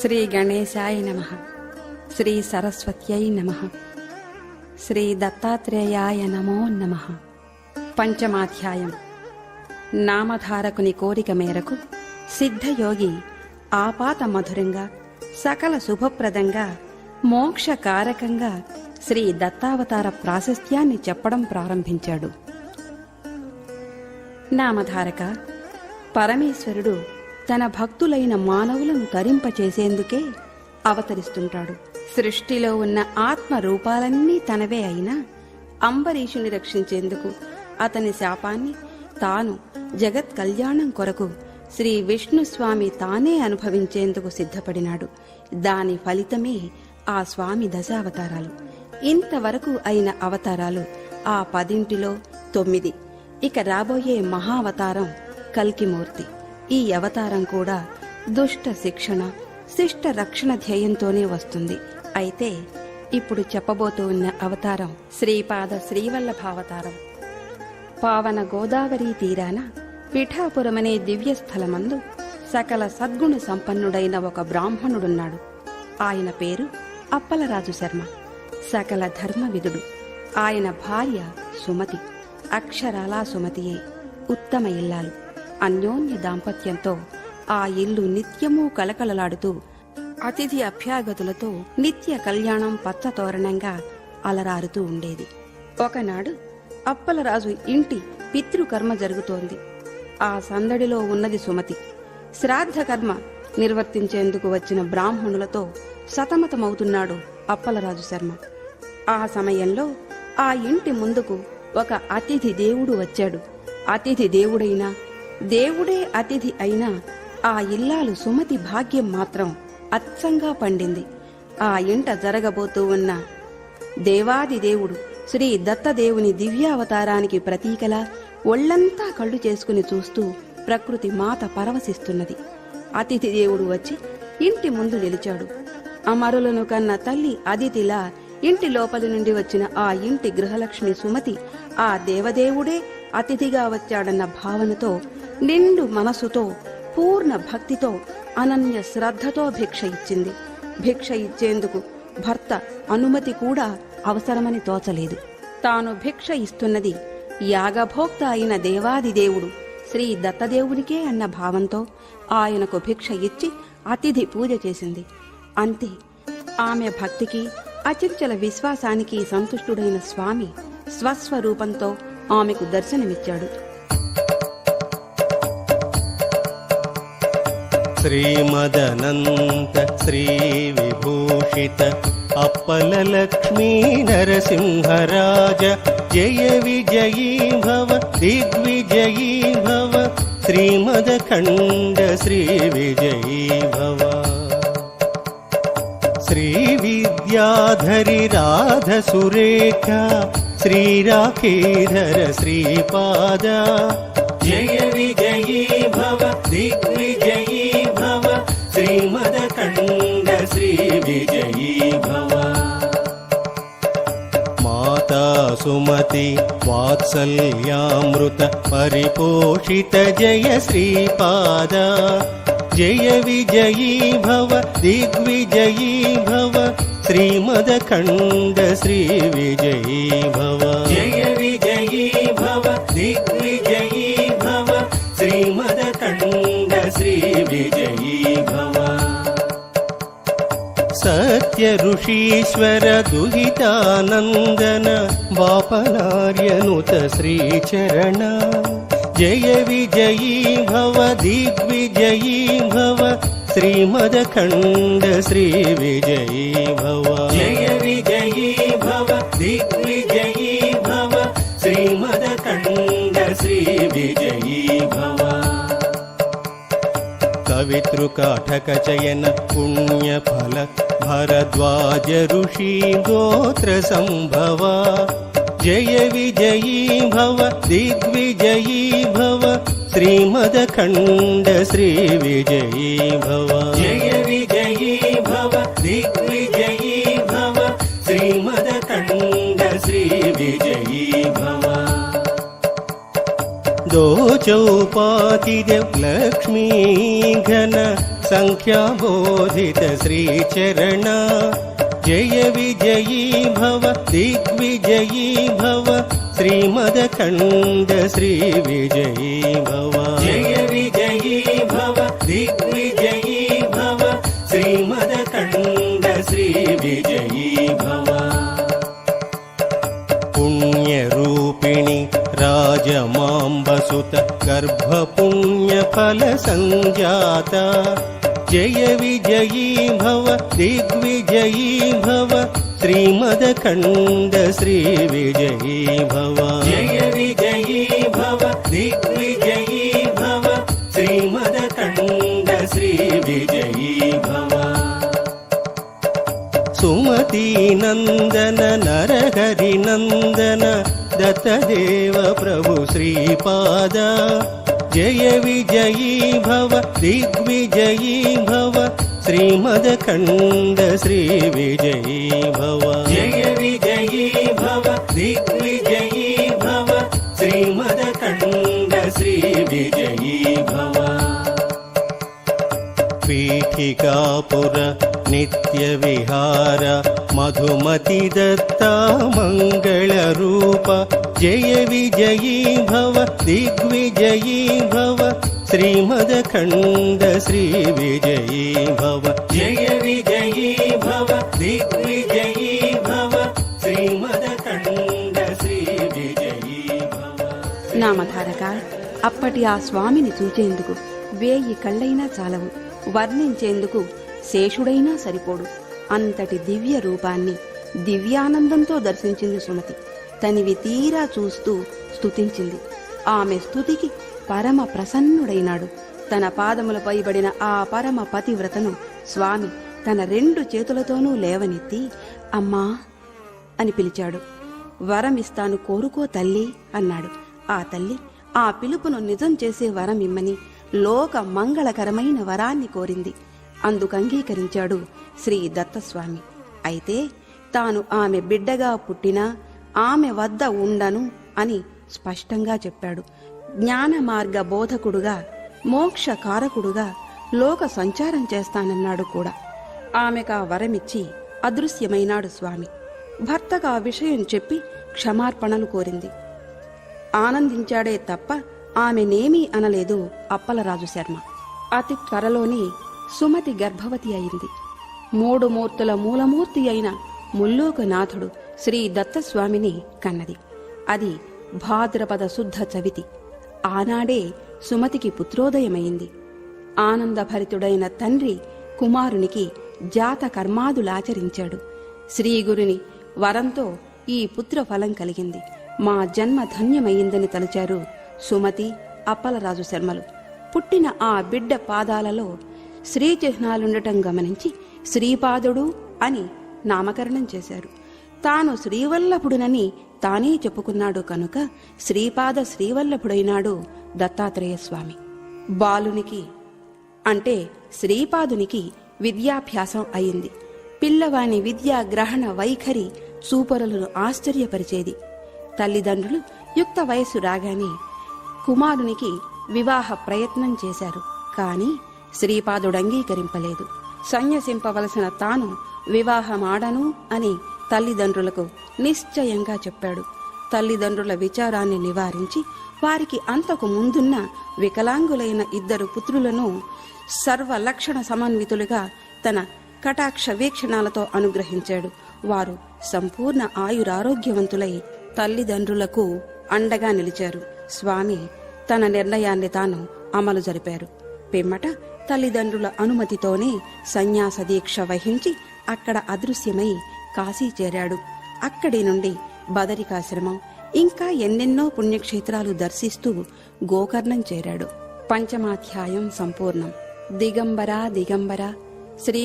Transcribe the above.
శ్రీ గణేశాయ నమ శ్రీ సరస్వత్యై నమ శ్రీ దత్తాత్రేయాయ నమో నమ పంచమాధ్యాయం నామధారకుని కోరిక మేరకు సిద్ధయోగి ఆపాత మధురంగా సకల శుభప్రదంగా మోక్షకారకంగా శ్రీ దత్తావతార ప్రాశస్త్యాన్ని చెప్పడం ప్రారంభించాడు. నామధారక పరమేశ్వరుడు తన భక్తులైన మానవులను తరింపచేసేందుకే అవతరిస్తుంటాడు. సృష్టిలో ఉన్న ఆత్మ రూపాలన్నీ తనవే అయినా అంబరీషుని రక్షించేందుకు అతని శాపాన్ని తాను జగత్ కళ్యాణం కొరకు శ్రీ విష్ణుస్వామి తానే అనుభవించేందుకు సిద్ధపడినాడు. దాని ఫలితమే ఆ స్వామి దశావతారాలు. ఇంతవరకు అయిన అవతారాలు ఆ పదింటిలో తొమ్మిది. ఇక రాబోయే మహావతారం కల్కిమూర్తి. ఈ అవతారం కూడా దుష్ట శిక్షణ శిష్ట రక్షణ ధ్యేయంతోనే వస్తుంది. అయితే ఇప్పుడు చెప్పబోతూ ఉన్న అవతారం శ్రీపాద శ్రీవల్లభావతారం. పావన గోదావరి తీరాన పిఠాపురమనే దివ్యస్థలమందు సకల సద్గుణ సంపన్నుడైన ఒక బ్రాహ్మణుడున్నాడు. ఆయన పేరు అప్పలరాజు శర్మ సకల ధర్మవిధుడు ఆయన భార్య సుమతి అక్షరాలా సుమతియే ఉత్తమ ఇల్లాలు. అన్యోన్య దాంపత్యంతో ఆ ఇల్లు నిత్యమూ కలకలలాడుతూ అతిథి అభ్యాగతులతో నిత్య కళ్యాణం పచ్చతోరణంగా అలరారుతూ ఉండేది. ఒకనాడు అప్పలరాజు ఇంటి పితృకర్మ జరుగుతోంది. ఆ సందడిలో ఉన్నది సుమతి. శ్రాద్ధకర్మ నిర్వర్తించేందుకు వచ్చిన బ్రాహ్మణులతో సతమతమవుతున్నాడు అప్పలరాజు శర్మ. ఆ సమయంలో ఆ ఇంటి ముందుకు ఒక అతిథి దేవుడు వచ్చాడు. అతిథి దేవుడైనా దేవుడే అతిథి అయినా ఆ ఇల్లాలు సుమతి భాగ్యం మాత్రం అచ్చంగా పండింది. ఆ ఇంట జరగబోతూ ఉన్న దేవాది దేవుడు శ్రీ దత్తదేవుని దివ్యావతారానికి ప్రతీకలా ఒళ్ళంతా కళ్ళు చేసుకుని చూస్తూ ప్రకృతి మాత పరవశిస్తున్నది. అతిథి దేవుడు వచ్చి ఇంటి ముందు నిలిచాడు. అమరులను కన్న తల్లి అదితిలా ఇంటి లోపలి నుండి వచ్చిన ఆ ఇంటి గృహలక్ష్మి సుమతి ఆ దేవదేవుడే అతిథిగా వచ్చాడన్న భావనతో నిండు మనసుతో పూర్ణ భక్తితో అనన్య శ్రద్ధతో భిక్ష ఇచ్చింది. భిక్ష ఇచ్చేందుకు భర్త అనుమతి కూడా అవసరమని తోచలేదు. తాను భిక్ష ఇస్తున్నది యాగభోక్త అయిన దేవాది దేవుడు శ్రీ దత్తదేవునికే అన్న భావంతో ఆయనకు భిక్ష ఇచ్చి అతిథి పూజ చేసింది. అంతే. ఆమె భక్తికి అచంచల విశ్వాసానికి సంతుష్టుడైన స్వామి స్వస్వరూపంతో ఆమెకు దర్శనమిచ్చాడు. श्रीमदनन्त श्रीविभूषित अप्पललक्ष्मी नरसिंहराज जय विजयी भव दिग्विजयी भव श्रीमदखण्ड श्रीविजयी भव श्रीविद्याधरि राधसुरेखा श्रीराखेधर श्रीपादा जय సుమతి వాత్సల్యామృత పరిపోషిత జయ శ్రీపాద. జయ విజయీ భవ దిగ్విజయీ భవ శ్రీమదఖండ శ్రీ విజయీ భవ. జయ ऋषीश्वर दुहितानन्दन वापनार्यनुत श्रीचरण जय विजयी भव दिग्विजयी भव श्रीमदखण्ड श्रीविजयी भव जय विजयी भव दिग्विजयी भव श्रीमदखण्ड श्रीविजयी भव कवितृकाठकचयन पुण्यफल भरद्वाज ऋषि गोत्र सम्भवा जय विजयी भव दिग्विजयी भव श्रीमदखण्ड श्रीविजयी भव। जय विजयी भव दिग्विजयी भव श्रीमदखण्ड श्रीविजयी भव। दो సంఖ్యాబోధిత శ్రీచరణ. జయ విజయీ భవ దిగ్విజయీ భవ శ్రీమదఖండ శ్రీ విజయీ భవ. జయ విజయీ భవ దిగ్విజయీ భవ శ్రీమదఖండ శ్రీ విజయీ భవ. పుణ్యరూపిణి రాజమాంబసుత గర్భపుణ్యఫల సంజాత जय विजयी भव दिग्विजयी भव श्रीमदखण्ड श्रीविजयी भव जय विजयी भव दिग्विजयी भव श्रीमदखण्ड श्रीविजयी भव सुमती नन्दन नरहरि नन्दन दत्तदेव प्रभु श्रीपाद जय विजयी भव दिग्विजयी भव श्रीमदखण्ड श्रीविजयी भव जय विजयी भव दिग्विजयी पीठिकापुर नित्यविहार मधुमति दत्ता मङ्गलरूप जय विजयी भव दिग्विजयी भव श्रीमदखण्ड श्रीविजयी भव जय विजयी भव दिग्विजयी भव श्रीमदखण्ड श्रीविजयी भव నామధారక అప్పటి ఆ స్వామిని చూచేందుకు వేయి కళ్ళైనా చాలవు వర్ణించేందుకు శేషుడైనా సరిపోడు. అంతటి దివ్య రూపాన్ని దివ్యానందంతో దర్శించింది సుమతి. తనివి తీరా చూస్తూ స్తుతించింది. ఆమె స్థుతికి పరమ ప్రసన్నుడైనాడు. తన పాదములపై పడిన ఆ పరమ పతివ్రతను స్వామి తన రెండు చేతులతోనూ లేవనెత్తి అమ్మా అని పిలిచాడు. వరమిస్తాను కోరుకో తల్లి అన్నాడు. ఆ తల్లి ఆ పిలుపును నిజం చేసే వరం ఇమ్మని లోక మంగళకరమైన వరాన్ని కోరింది. అందుకు అంగీకరించాడు శ్రీ దత్తస్వామి. అయితే తాను ఆమె బిడ్డగా పుట్టినా ఆమె వద్ద ఉండను అని స్పష్టంగా చెప్పాడు. జ్ఞాన మార్గ బోధకుడుగా మోక్ష కారకుడుగా లోక సంచారం చేస్తానన్నాడు కూడా. ఆమెకా వరమిచ్చి అదృశ్యమైనాడు స్వామి. భర్తగా విషయం చెప్పి క్షమార్పణలు కోరింది. ఆనందించాడే తప్ప ఆమెనేమీ అనలేదు అప్పలరాజు శర్మ. అతి త్వరలోనే సుమతి గర్భవతి అయింది. మూడు మూర్తుల మూలమూర్తి అయిన ముల్లోకనాథుడు శ్రీ దత్తస్వామిని కన్నది. అది భాద్రపద శుద్ధ చవితి. ఆనాడే సుమతికి పుత్రోదయమైంది. ఆనందభరితుడైన తండ్రి కుమారునికి జాత కర్మాదులాచరించాడు శ్రీగురుని వరంతో ఈ పుత్రఫలం కలిగింది. మా జన్మ ధన్యమయ్యిందని తలచారు సుమతి అప్పలరాజు శర్మలు పుట్టిన ఆ బిడ్డ పాదాలలో శ్రీ చిహ్నాలుండటం గమనించి శ్రీపాదుడు అని నామకరణం చేశారు. తాను శ్రీవల్లభుడునని తానే చెప్పుకున్నాడు కనుక శ్రీపాద శ్రీవల్లభుడైనాడు దత్తాత్రేయ స్వామి బాలునికి అంటే శ్రీపాదునికి విద్యాభ్యాసం అయింది. పిల్లవాని విద్యా గ్రహణ వైఖరి చూపరులను ఆశ్చర్యపరిచేది. తల్లిదండ్రులు యుక్త వయస్సు రాగానే కుమారునికి వివాహ ప్రయత్నం చేశారు. కాని శ్రీపాదుడు అంగీకరింపలేదు. సన్యసింపవలసిన తాను వివాహమాడను అని తల్లిదండ్రులకు నిశ్చయంగా చెప్పాడు. తల్లిదండ్రుల విచారాన్ని నివారించి వారికి అంతకు ముందున్న వికలాంగులైన ఇద్దరు పుత్రులను సర్వలక్షణ సమన్వితులుగా తన కటాక్ష వీక్షణాలతో అనుగ్రహించాడు. వారు సంపూర్ణ ఆయురారోగ్యవంతులై తల్లిదండ్రులకు అండగా నిలిచారు. స్వామి తన నిర్ణయాన్ని తాను అమలు జరిపారు. పిమ్మట తల్లిదండ్రుల అనుమతితోనే సన్యాస దీక్ష వహించి అక్కడ అదృశ్యమై కాశీ చేరాడు. అక్కడి నుండి బదరికాశ్రమం ఇంకా ఎన్నెన్నో పుణ్యక్షేత్రాలు దర్శిస్తూ గోకర్ణం చేరాడు. పంచమాధ్యాయం సంపూర్ణం. దిగంబర దిగంబర శ్రీ